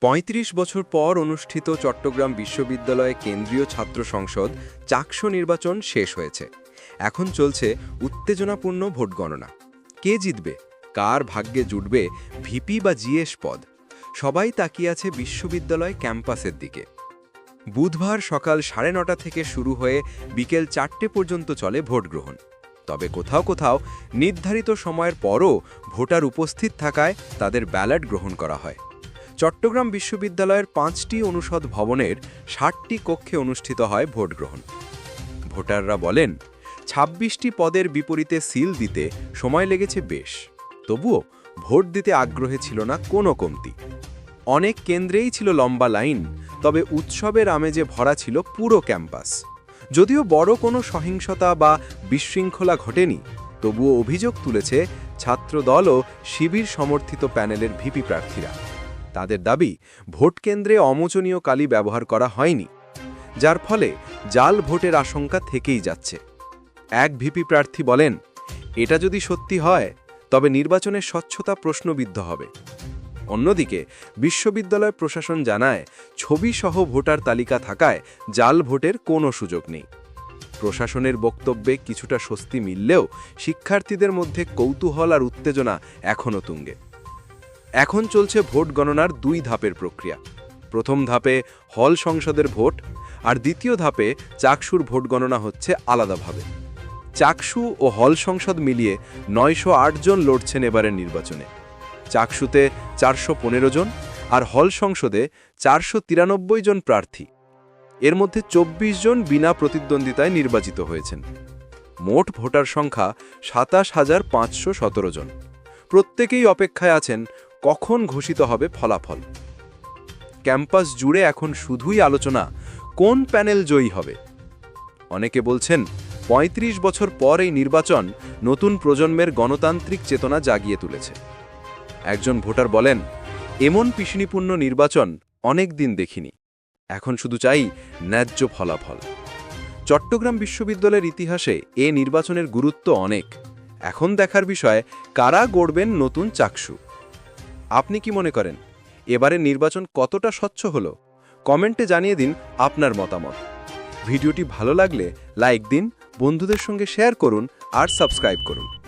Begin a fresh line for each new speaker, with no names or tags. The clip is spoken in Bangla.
৩৫ বছর পর অনুষ্ঠিত চট্টগ্রাম বিশ্ববিদ্যালয়ে কেন্দ্রীয় ছাত্র সংসদ চাকসু নির্বাচন শেষ হয়েছে। এখন চলছে উত্তেজনাপূর্ণ ভোট গণনা। কে জিতবে? কার ভাগ্যে জুটবে? ভিপি বা জিএস পদ? সবাই তাকিয়ে আছে বিশ্ববিদ্যালয় ক্যাম্পাসের দিকে। বুধবার সকাল সাড়ে নটা থেকে শুরু হয়ে বিকেল চারটে পর্যন্ত চলে ভোট গ্রহণ। তবে কোথাও কোথাও নির্ধারিত সময়ের পরও ভোটার উপস্থিত থাকায় তাদের ব্যালট গ্রহণ করা হয়। চট্টগ্রাম বিশ্ববিদ্যালয়ের পাঁচটি অনুষদ ভবনের ষাটটি কক্ষে অনুষ্ঠিত হয় ভোটগ্রহণ। ভোটাররা বলেন, ছাব্বিশটি পদের বিপরীতে সিল দিতে সময় লেগেছে বেশ। তবুও ভোট দিতে আগ্রহে ছিল না কোনো কমতি। অনেক কেন্দ্রেই ছিল লম্বা লাইন, তবে উৎসবের আমেজে ভরা ছিল পুরো ক্যাম্পাস। যদিও বড় কোনো সহিংসতা বা বিশৃঙ্খলা ঘটেনি, তবুও অভিযোগ তুলেছে ছাত্রদল ও শিবির সমর্থিত প্যানেলের ভিপি প্রার্থীরা। তাদের দাবি, ভোট কেন্দ্রে অমোচনীয় কালি ব্যবহার করা হয়নি, যার ফলে জাল ভোটের আশঙ্কা থেকেই যাচ্ছে। এক ভিপি প্রার্থী বলেন, এটা যদি সত্যি হয়, তবে নির্বাচনের স্বচ্ছতা প্রশ্নবিদ্ধ হবে। অন্যদিকে, বিশ্ববিদ্যালয় প্রশাসন জানায় ছবিসহ ভোটার তালিকা থাকায় জাল ভোটের কোনো সুযোগ নেই। প্রশাসনের বক্তব্যে কিছুটা স্বস্তি মিললেও শিক্ষার্থীদের মধ্যে কৌতূহল আর উত্তেজনা এখনও তুঙ্গে। এখন চলছে ভোট গণনার দুই ধাপের প্রক্রিয়া। প্রথম ধাপে হল সংসদের ভোট, আর দ্বিতীয় ধাপে চাকসুর ভোট গণনা হচ্ছে আলাদাভাবে। চাকসু ও হল সংসদ মিলিয়ে নয়শো আট জন লড়ছেন এবারের নির্বাচনে। চাকসুতে চারশো পনেরো জন, আর হল সংসদে চারশো তিরানব্বই জন প্রার্থী। এর মধ্যে ২৪ জন বিনা প্রতিদ্বন্দ্বিতায় নির্বাচিত হয়েছেন। মোট ভোটার সংখ্যা সাতাশ হাজার পাঁচশো জন। প্রত্যেকেই অপেক্ষায় আছেন কখন ঘোষিত হবে ফলাফল? ক্যাম্পাস জুড়ে এখন শুধুই আলোচনা, কোন প্যানেল জয়ী হবে? অনেকে বলছেন ৩৫ বছর পর এই নির্বাচন নতুন প্রজন্মের গণতান্ত্রিক চেতনা জাগিয়ে তুলেছে। একজন ভোটার বলেন, এমন পিষণীপূর্ণ নির্বাচন অনেক দিন দেখিনি। এখন শুধু চাই ন্যায্য ফলাফল। চট্টগ্রাম বিশ্ববিদ্যালয়ের ইতিহাসে এ নির্বাচনের গুরুত্ব অনেক। এখন দেখার বিষয়, কারা গড়বেন নতুন চাকসু? আপনি কি মনে করেন? এবারের নির্বাচন কতটা স্বচ্ছ হলো? কমেন্টে জানিয়ে দিন আপনার মতামত। ভিডিওটি ভালো লাগলে লাইক দিন, বন্ধুদের সঙ্গে শেয়ার করুন আর সাবস্ক্রাইব করুন।